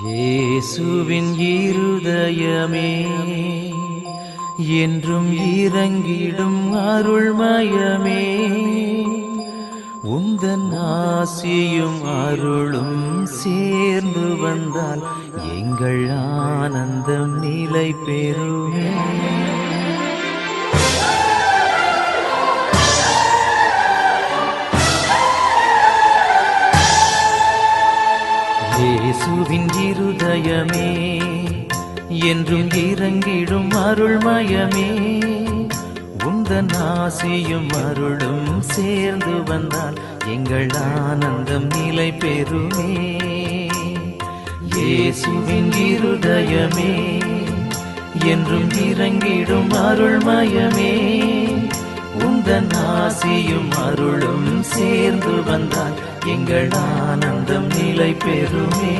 இயேசுவின் இருதயமே என்றும் இறங்கிடும் அருள்மயமே. உந்தன் ஆசியும் அருளும் சேர்ந்து வந்தால் எங்கள் ஆனந்தம் நிலை பெறுமே இயேசுவின் இருதயமே என்றும் இறங்கிடும் அருள்மயமே. உந்தன் ஆசியும் அருளும் சேர்ந்து வந்தால் எங்கள் ஆனந்தம் நிலை பெறுமே. இயேசுவின் இருதயமே என்றும் இறங்கிடும் அருள்மயமே. உந்தன் ஆசியும் அருளும் சேர்ந்து வந்தால் எங்கள் ஆனந்தம் நிலை பெறுமே